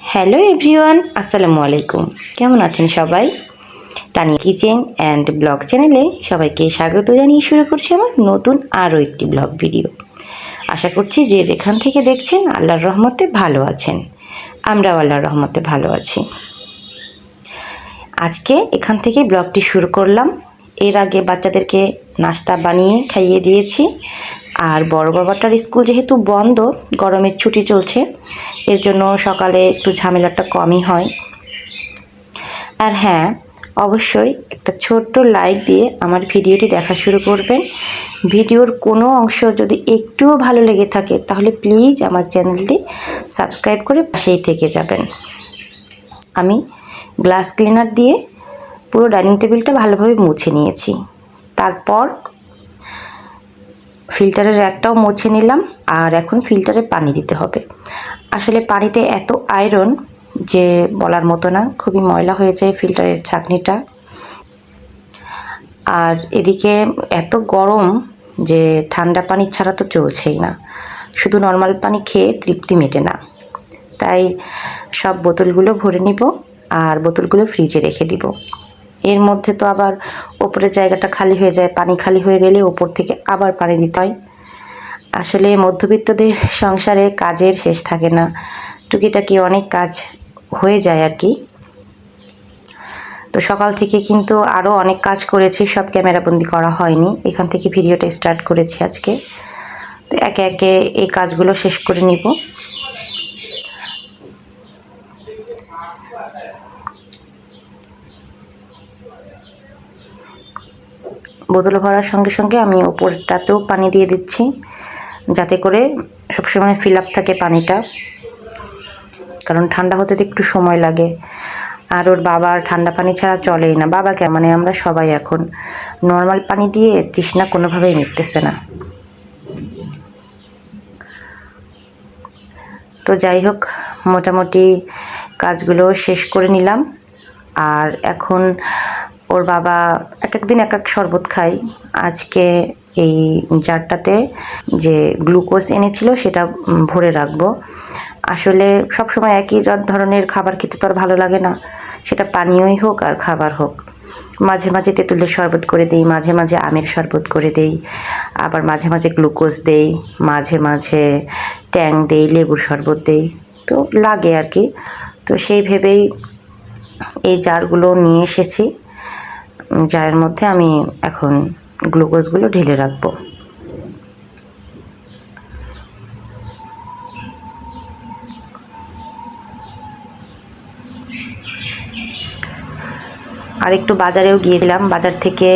Hello everyone, আসসালামু আলাইকুম। কেমন আছেন সবাই? তানি কিচেন অ্যান্ড ব্লগ চ্যানেলে সবাইকে স্বাগত জানিয়ে শুরু করছি আমার নতুন আরও একটি ব্লগ ভিডিও। আশা করছি যে যেখান থেকে দেখছেন আল্লাহর রহমতে ভালো আছেন। আমরাও আল্লাহর রহমতে ভালো আছি। আজকে এখান থেকে ব্লগটি শুরু করলাম। এর আগে বাচ্চাদেরকে নাস্তা বানিয়ে খাইয়ে দিয়েছি। আর বড় বাবাটার স্কুল যেহেতু বন্ধ, গরমের ছুটি চলছে, এর জন্য সকালে একটু ঝামেলাটা কমই হয়। আর হ্যাঁ অবশ্যই একটা ছোট্ট লাইক দিয়ে আমার ভিডিওটি দেখা শুরু করবেন। ভিডিওর কোনো অংশ যদি একটুও ভালো লেগে থাকে, তাহলে প্লিজ আমার চ্যানেলটি সাবস্ক্রাইব করে পাশেই থেকে যাবেন। আমি গ্লাস ক্লিনার দিয়ে পুরো ডাইনিং টেবিলটা ভালোভাবে মুছে নিয়েছি। তারপর ফিল্টারের একটাও মুছে নিলাম, আর এখন ফিল্টারে পানি দিতে হবে। আসলে পানিতে এত আয়রন যে বলার মতো না, খুবই ময়লা হয়ে যায় ফিল্টারের ছাঁকনিটা। আর এদিকে এত গরম যে ঠান্ডা পানি ছাড়া তো চলছেই না। শুধু নর্মাল পানি খেয়ে তৃপ্তি মেটে না। তাই সব বোতলগুলো ভরে নিব, আর বোতলগুলো ফ্রিজে রেখে দিব। এর মধ্যে তো আবার ওপরের জায়গাটা খালি হয়ে যায়, পানি খালি হয়ে গেলে ওপর থেকে আবার পানি দিতে হয়। আসলে মধ্যবিত্তদের সংসারে কাজের শেষ থাকে না, টুকিটাকি অনেক কাজ হয়ে যায় আর কি। তো সকাল থেকে কিন্তু আরও অনেক কাজ করেছি, সব ক্যামেরাবন্দি করা হয়নি। এখান থেকে ভিডিওটা স্টার্ট করেছি আজকে। তো একে একে এই কাজগুলো শেষ করে নিব। বোতল ভরার সঙ্গে সঙ্গে আমি ওপরটাতেও পানি দিয়ে দিচ্ছি, যাতে করে সবসময় ফিল আপ থাকে পানিটা, কারণ ঠান্ডা হতে তো একটু সময় লাগে। আর ওর বাবার ঠান্ডা পানি ছাড়া চলেই না। বাবাকে মানে আমরা সবাই এখন। নর্মাল পানি দিয়ে তৃষ্ণা কোনোভাবেই মিটতেছে না। তো যাই হোক, মোটামুটি কাজগুলো শেষ করে নিলাম। আর এখন ওর বাবা এক এক দিন এক এক শরবত খাই আজকে এই জারটাতে যে গ্লুকোজ এনেছিল সেটা ভরে রাখব। আসলে সবসময় একই ধরনের খাবার খেতে তো আর ভালো লাগে না। সেটা পানীয়ই হোক আর খাবার হোক। মাঝে মাঝে তেঁতুলের শরবত করে দিই, মাঝে মাঝে আমের শরবত করে দেই, আবার মাঝে মাঝে গ্লুকোজ দেই, মাঝে মাঝে ট্যাং দেই, লেবুর শরবত দেই। তো লাগে আর কি। তো সেই ভেবেই এই জারগুলো নিয়ে এসেছি। জারের মধ্যে আমি এখন গ্লুকোজগুলো ঢেলে রাখব। আর একটু বাজারেও গিয়েছিলাম। বাজার থেকে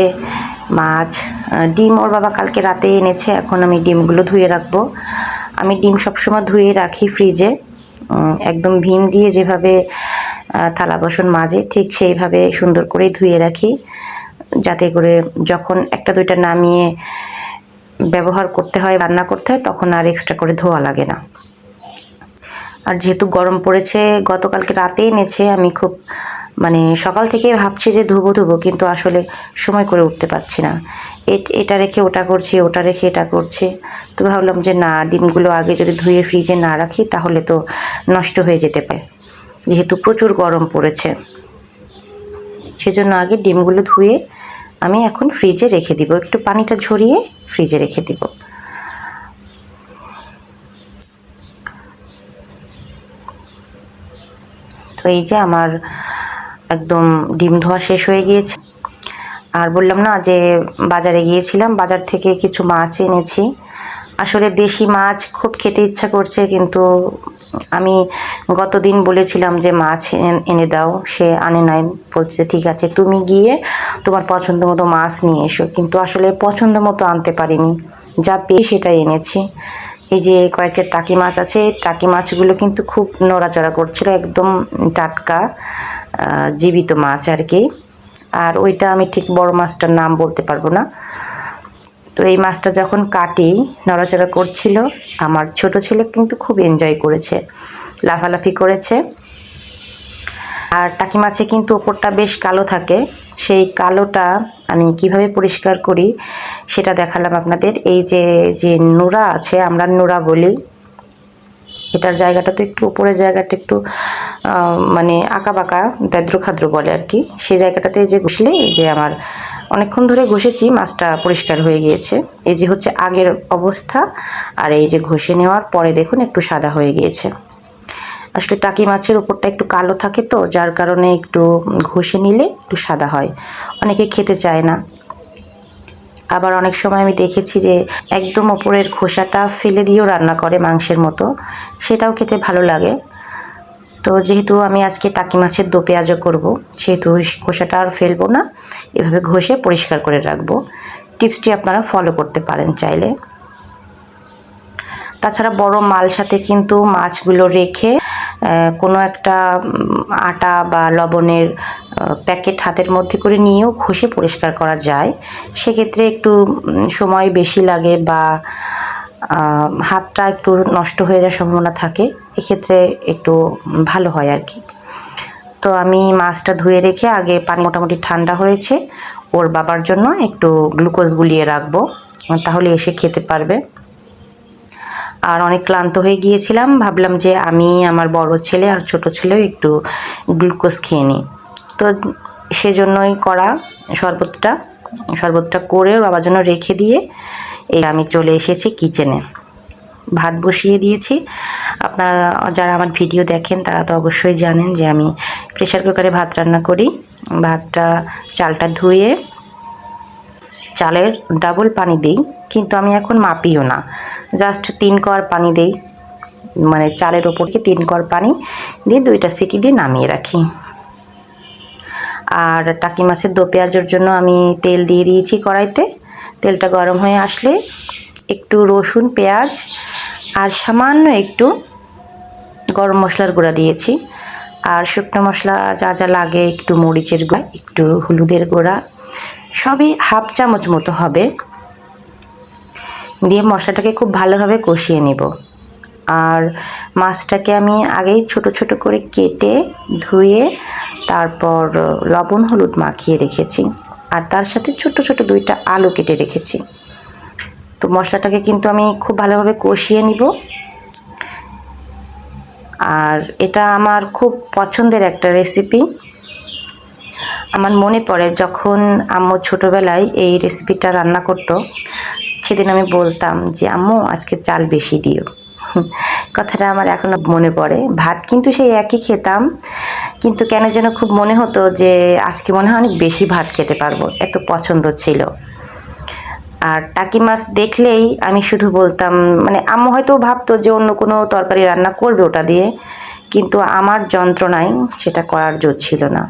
মাছ ডিম ওর বাবা কালকে রাতে এনেছে। এখন আমি ডিমগুলো ধুয়ে রাখব। আমি ডিম সবসময় ধুয়ে রাখি ফ্রিজে। একদম ভীম দিয়ে যেভাবে থালা বাসন মাজে, ঠিক সেইভাবে সুন্দর করে ধুয়ে রাখি। যাতে করে যখন একটা দুইটা নামিয়ে ব্যবহার করতে হয়, রান্না করতে হয়, তখন আর এক্সট্রা করে ধোয়া লাগে না। আর যেহেতু গরম পড়েছে, গতকালকে রাতে এনেছে, আমি খুব মানে সকাল থেকে ভাবছি যে ধুবো ধুবো, কিন্তু আসলে সময় করে উঠতে পারছি না। এটা রেখে ওটা করছি, ওটা রেখে এটা করছি। তো ভাবলাম যে না, ডিমগুলো আগে যদি ধুয়ে ফ্রিজে না রাখি, তাহলে তো নষ্ট হয়ে যেতে পারে। যেহেতু প্রচুর গরম পড়েছে। সেজন্য আগে ডিমগুলো ধুয়ে আমি এখন ফ্রিজে রেখে দিব। একটু পানিটা ঝরিয়ে ফ্রিজে রেখে দিব। তো এই যে আমার একদম ডিম ধোয়া শেষ হয়ে গিয়েছে। আর বললাম না যে বাজারে গিয়েছিলাম, বাজার থেকে কিছু মাছ এনেছি। আসলে দেশি মাছ খুব খেতে ইচ্ছা করছে, কিন্তু আমি গতদিন বলেছিলাম যে মাছ এনে দাও, সে আনে নাই, বলছে ঠিক আছে, তুমি গিয়ে তোমার পছন্দ মতো মাছ নিয়ে এসো। কিন্তু আসলে পছন্দ মতো আনতে পারিনি, যা পেয়ে সেটাই এনেছি। এই যে কয়েকটা টাকি মাছ আছে টাকি মাছগুলো কিন্তু খুব নড়াচড়া করছিল, একদম টাটকা জীবিত মাছ আর কি। আর ওইটা আমি ঠিক বড় মাছটার নাম বলতে পারব না। তো এই মাছটা যখন কাটি, নড়াচড়া করছিল, আমার ছোট ছেলে কিন্তু খুব এনজয় করেছে, লাফালাফি করেছে। আর টাকি মাছে কিন্তু ওপরটা বেশ কালো থাকে, সেই কালোটা আমি কীভাবে পরিষ্কার করি সেটা দেখালাম আপনাদের। এই যে যে নোড়া আছে, আমরা নোড়া বলি, এটার জায়গাটা তো একটু উপরের জায়গাটা একটু মানে আঁকা বাঁকা দাদ্র খাদ্র বলে আর কি। সেই জায়গাটাতে যে ঘষলে যে আমার অনেকক্ষণ ধরে ঘষেছি, মাছটা পরিষ্কার হয়ে গিয়েছে। এই যে হচ্ছে আগের অবস্থা, আর এই যে ঘষে নেওয়ার পরে দেখুন একটু সাদা হয়ে গিয়েছে। আসলে টাকি মাছের উপরটা একটু কালো থাকে তো, যার কারণে একটু ঘষে নিলে একটু সাদা হয়। অনেকে খেতে চায় না। আবার অনেক সময় আমি দেখেছি যে একদম ওপরের খোসাটা ফেলে দিয়েও রান্না করে মাংসের মতো। সেটাও খেতে ভালো লাগে। তো যেহেতু আমি আজকে টাকি মাছের দো পেঁয়াজও করব, সেহেতু খোসাটা আর ফেলব না, এভাবে ঘষে পরিষ্কার করে রাখব। টিপসটি আপনারা ফলো করতে পারেন চাইলে। তাছাড়া বড় মাল সাথে কিন্তু মাছগুলো রেখে কোনো একটা আটা বা লবণের প্যাকেট হাতের মধ্যে করে নিয়েও ঘষে পরিষ্কার করা যায়। সেক্ষেত্রে একটু সময় বেশি লাগে বা হাতটা একটু নষ্ট হয়ে যাওয়ার সম্ভাবনা থাকে, এক্ষেত্রে একটু ভালো হয় আর কি। তো আমি মাছটা ধুয়ে রেখে আগে পানি মোটামুটি ঠান্ডা হয়েছে, ওর বাবার জন্য একটু গ্লুকোজ গুলিয়ে রাখব, তাহলে এসে খেতে পারবে। আর অনেক ক্লান্ত হয়ে গিয়েছিলাম, ভাবলাম যে আমি আমার বড় ছেলে আর ছোট ছেলেও একটু গ্লুকোজ খেয়ে নিই। তো সেজন্যই করা শরবতটা শরবতটা করে বাবার জন্য রেখে দিয়ে এই আমি চলে এসেছি কিচেনে। ভাত বসিয়ে দিয়েছি। আপনারা যারা আমার ভিডিও দেখেন, তারা তো অবশ্যই জানেন যে আমি প্রেশার কুকারে ভাত রান্না করি। ভাতটা চালটা ধুয়ে চালের ডাবল পানি দিই, কিন্তু আমি এখন মাপিও না। জাস্ট তিন কর পানি দিই মানে চালের ওপরকে তিন কর পানি দিয়ে দুইটা সিটি দিয়ে নামিয়ে রাখি। আর টাকি মাছের দো পেঁয়াজের জন্য আমি তেল দিয়ে দিয়েছি কড়াইতে। তেলটা গরম হয়ে আসলে একটু রসুন, পেঁয়াজ আর সামান্য একটু গরম মশলার গুঁড়া দিয়েছি। আর শুকনো মশলা যা যা লাগে, একটু মরিচের গুঁড়া, একটু হলুদের গুঁড়া, সবই হাফ চামচ মতো হবে। দিয়ে মশলাটাকে খুব ভালোভাবে কষিয়ে নেব। আর মাছটাকে আমি আগেই ছোট ছোট করে কেটে ধুয়ে তারপর লবণ, হলুদ মাখিয়ে রেখেছি। আর তার সাথে ছোট ছোট দুইটা আলু কেটে রেখেছি। তো মশলাটাকে কিন্তু আমি খুব ভালোভাবে কষিয়ে নিব। আর এটা আমার খুব পছন্দের একটা রেসিপি আমার মনে পড়ে যখন আম্মু ছোটোবেলায় এই রেসিপিটা রান্না করতো, সেদিন আমি বলতাম যে, আম্মু, আজকে চাল বেশি দিও। কথাটা আমার এখনও মনে পড়ে। ভাত কিন্তু সেই একই খেতাম। কিন্তু কেন যেন খুব মনে হতো যে আজকে মনে হয় অনেক বেশি ভাত খেতে পারব, এত পছন্দ ছিল। আর টাকি মাছ দেখলেই আমি শুধু বলতাম মানে আম্মু হয়তো ভাবতো যে অন্য কোনো তরকারি রান্না করবে ওটা দিয়ে, কিন্তু আমার যন্ত্রণায় সেটা করার জোর ছিল না।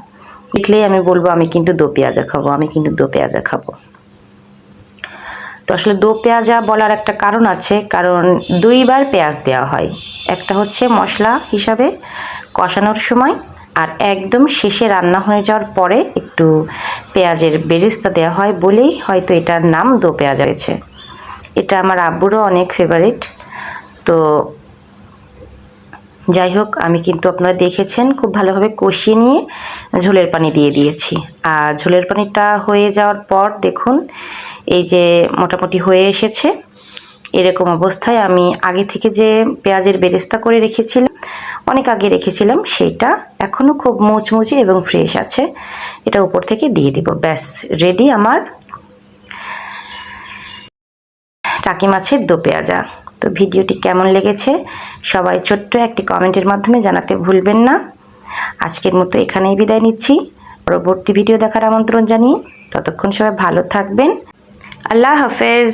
দেখলেই আমি বলব, আমি কিন্তু দো পেঁয়াজা খাব, আমি কিন্তু দো পেঁয়াজা খাব। তো আসলে দো পেঁয়াজা বলার একটা কারণ আছে, কারণ দুইবার পেঁয়াজ দেওয়া হয়। একটা হচ্ছে মশলা হিসাবে কষানোর সময় আর একদম শেষে রান্না হয়ে যাওয়ার পরে একটু পেঁয়াজের বেরেস্তা দেওয়া হয় বলেই হয়তো এটার নাম দো পেঁয়াজ হয়েছে। এটা আমার আব্বুরও অনেক ফেভারিট তো যাই হোক, আমি কিন্তু আপনারা দেখেছেন, খুব ভালোভাবে কষিয়ে নিয়ে ঝোলের পানি দিয়ে দিয়েছি। আর ঝোলের পানিটা হয়ে যাওয়ার পর দেখুন, এই যে মোটামুটি হয়ে এসেছে। এরকম অবস্থায় আমি আগে থেকে যে পেঁয়াজের বেরেস্তা করে রেখেছিলাম অনেক আগে রেখেছিলাম, সেইটা এখনও খুব মুচমুচে এবং ফ্রেশ আছে। এটা উপর থেকে দিয়ে দিব। ব্যাস রেডি আমার টাকি মাছের দো পেঁয়াজা। তো ভিডিওটি কেমন লেগেছে, সবাই ছোট্ট একটি কমেন্টের মাধ্যমে জানাতে ভুলবেন না। আজকের মতো এখানেই বিদায় নিচ্ছি। পরবর্তী ভিডিও দেখার আমন্ত্রণ জানিয়ে ততক্ষণ সবাই ভালো থাকবেন। আল্লাহ হাফেজ।